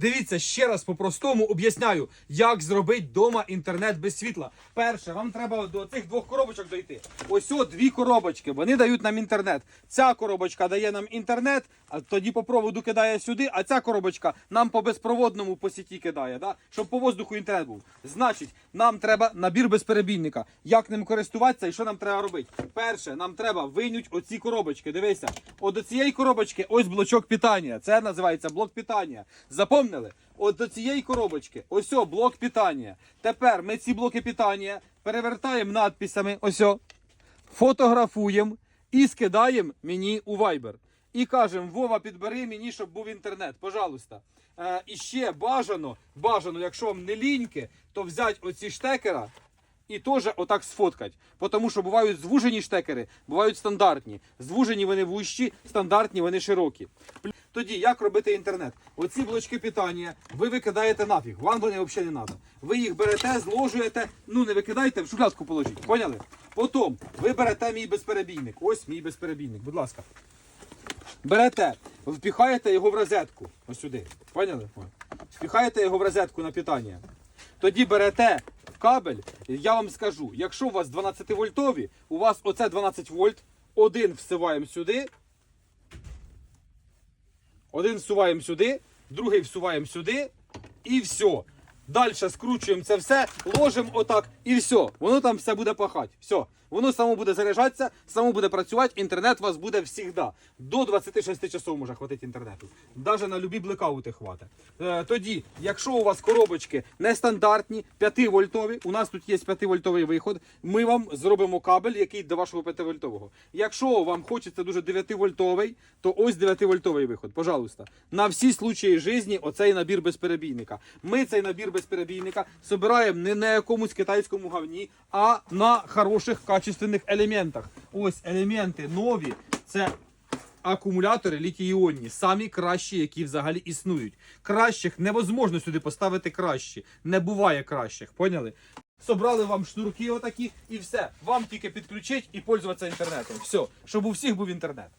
Дивіться, ще раз по-простому об'ясняю, як зробити вдома інтернет без світла. Перше, вам треба до цих двох коробочок дойти. Ось о, дві коробочки. Вони дають нам інтернет. Ця коробочка дає нам інтернет, а тоді по проводу кидає сюди, а ця коробочка нам по безпроводному по сіті кидає, да? щоб по воздуху інтернет був. Значить, нам треба набір безперебійника. Як ним користуватися і що нам треба робити? Перше, нам треба вийнуть оці коробочки. Дивися, от до цієї коробочки ось блочок питання. Це називається блок питання. Запомнили? От до цієї коробочки, ось о, блок питання. Тепер ми ці блоки питання перевертаємо надписами, ось о, фотографуємо і скидаємо мені у Viber. І кажемо, Вова, підбери мені, щоб був інтернет, пожалуйста. Е, і ще бажано, бажано, якщо вам не ліньки, то взяти оці штекера і теж отак сфоткати. Тому що бувають звужені штекери, бувають стандартні. Звужені вони вущі, стандартні вони широкі. Тоді як робити інтернет? Оці блочки питання ви викидаєте нафіг, вам вони взагалі не треба. Ви їх берете, зложуєте, ну не викидайте, в шухлядку положіть. Поняли? Потім ви берете мій безперебійник. Ось мій безперебійник, будь ласка. Берете, впіхаєте його в розетку. Ось сюди. Поняли? Впіхаєте його в розетку на питання. Тоді берете кабель. Я вам скажу, якщо у вас 12 вольтові, у вас оце 12 вольт, один всиваємо сюди, один всуваємо сюди, другий всуваємо сюди і все. Далі скручуємо це все, ложимо отак і все. Воно там все буде пахати. Все. Воно само буде заряджатися, само буде працювати, інтернет у вас буде завжди. До 26 часов може хватити інтернету. Навіть на любі блекаути хватить. Е, тоді, якщо у вас коробочки нестандартні, 5 вольтові, у нас тут є 5 вольтовий виход, ми вам зробимо кабель, який до вашого 5 вольтового. Якщо вам хочеться дуже 9 вольтовий, то ось 9 вольтовий виход. Пожалуйста. На всі случаї житті оцей набір безперебійника. Ми цей набір безперебійника собираємо не на якомусь китайському говні, а на хороших качественних елементах. Ось елементи нові. Це акумулятори літій-іонні, самі кращі, які взагалі існують. Кращих невозможно сюди поставити кращі. Не буває кращих, поняли? Собрали вам шнурки отакі і все. Вам тільки підключить і пользуватися інтернетом. Все, щоб у всіх був інтернет.